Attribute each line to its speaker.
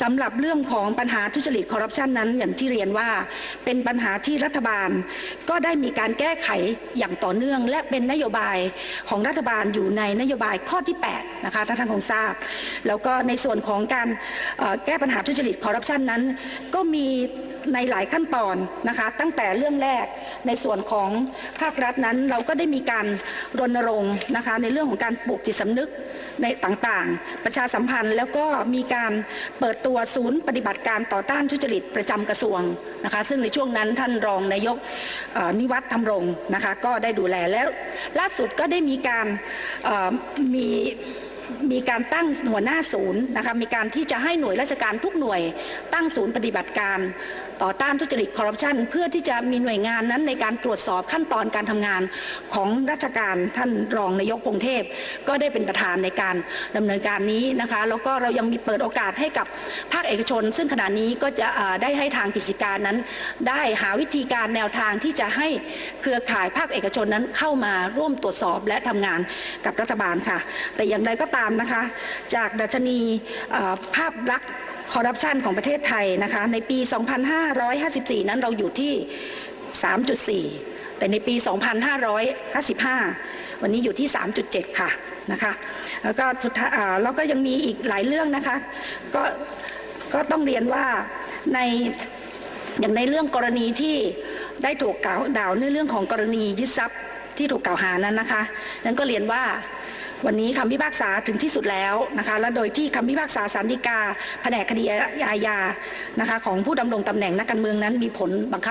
Speaker 1: สำหรับเรื่องของปัญหาทุจริตคอร์รัปชันนั้นอย่างที่เรียนว่า เป็นปัญหาที่รัฐบาล ก็ได้มีการแก้ไขอย่างต่อเนื่อง และเป็นนโยบายของรัฐบาลอยู่ในนโยบายข้อที่8นะคะท่านท่านคงทราบ แล้วก็ในส่วนของการแก้ปัญหาทุจริตคอร์รัปชันนั้น ก็มี ในหลายขั้นตอนนะคะ ตั้งแต่เรื่องแรกในส่วนของภาครัฐนั้น เราก็ได้มีการรณรงค์นะคะในเรื่องของการปลูกจิตสำนึกในต่างๆ ประชาสัมพันธ์แล้วก็มีการเปิดตัวศูนย์ปฏิบัติการต่อต้านทุจริตประจำกระทรวงนะคะ ซึ่งในช่วงนั้นท่านรองนายกนิวัฒน์ทำรงค์นะคะก็ได้ดูแลแล้วล่าสุดก็ได้มีการมี มีการตั้งหัวหน้าศูนย์นะคะมีการที่จะให้หน่วยราชการทุกหน่วย ตั้งศูนย์ปฏิบัติการ ต่อต้านทุจริตคอร์รัปชันเพื่อที่จะมีหน่วยงานนั้นในการตรวจสอบขั้นตอนการทำงานของราชการท่านรองนายกพงเทพ ก็ได้เป็นประธานในการดำเนินการนี้นะคะแล้วก็เรายังมีเปิดโอกาสให้กับภาคเอกชน ซึ่งขณะนี้ก็จะได้ให้ทางกิจการนั้น ได้หาวิธีการแนวทางที่จะให้เครือข่ายภาคเอกชนนั้นเข้ามาร่วมตรวจสอบและทำงานกับรัฐบาลค่ะ แต่อย่างไรก็ตามามนะคะ จากดัชนีภาพลักษณ์คอร์รัปชันของประเทศไทยนะคะ ในปี 2554 นั้นเราอยู่ที่ 3.4 แต่ในปี 2555 วันนี้อยู่ที่ 3.7 ค่ะนะคะแล้วก็สุดท้ายอ่าแล้วก็ยังมีอีกหลายเรื่องนะคะ ก็ก็ต้องเรียนว่าในอย่างในเรื่องกรณีที่ได้ถูกกล่าวด่าวในเรื่องของกรณียึดทรัพย์ที่ถูกกล่าวหานั้นนะคะ นั้นก็เรียนว่า วันนี้คำพิพากษาถึงที่สุดแล้วนะคะและโดยที่คำพิพากษาสารดีกาแผนกคดีอาญานะคะของผู้ดำรงตำแหน่งนักการเมืองนั้นมีผลบังคับ